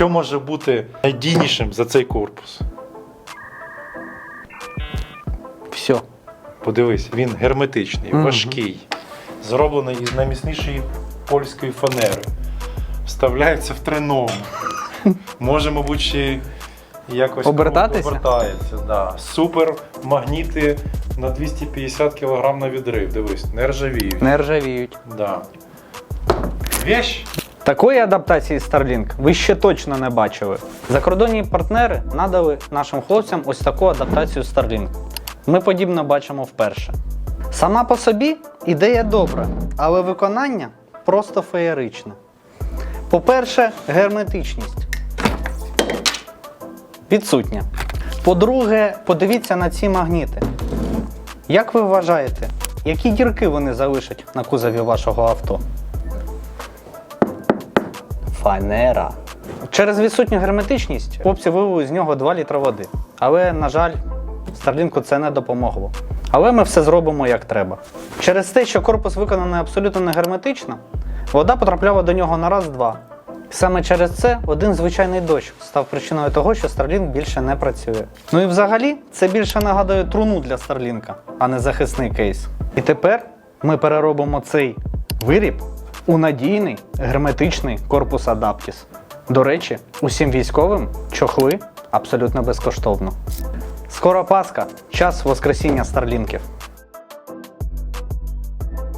Що може бути надійнішим за цей корпус? Все. Подивись, він герметичний, Мгм. важкий, зроблений із найміцнішої польської фанери. Вставляється в треногу. Може, мабуть, ще якось Обертатися? обертається. Да. Супер магніти на 250 кг на відрив. Дивись, не ржавіють. Не ржавіють. Да. Вещь. Такої адаптації Starlink ви ще точно не бачили. Закордонні партнери надали нашим хлопцям ось таку адаптацію Starlink. Ми подібно бачимо вперше. Сама по собі ідея добра, але виконання просто феєричне. По-перше, герметичність відсутня. По-друге, подивіться на ці магніти. Як ви вважаєте, які дірки вони залишать на кузові вашого авто? Фанера. Через відсутню герметичність хлопці вилили з нього 2 літра води. Але, на жаль, Старлінку це не допомогло. Але ми все зробимо як треба. Через те, що корпус виконаний абсолютно не герметично, вода потрапляла до нього на раз-два. Саме через це один звичайний дощ став причиною того, що Starlink більше не працює. Ну і взагалі це більше нагадує труну для Старлінка, а не захисний кейс. І тепер ми переробимо цей виріб у надійний герметичний корпус Адаптіс. До речі, усім військовим чохли абсолютно безкоштовно. Скоро Пасха, час Воскресіння Старлінків.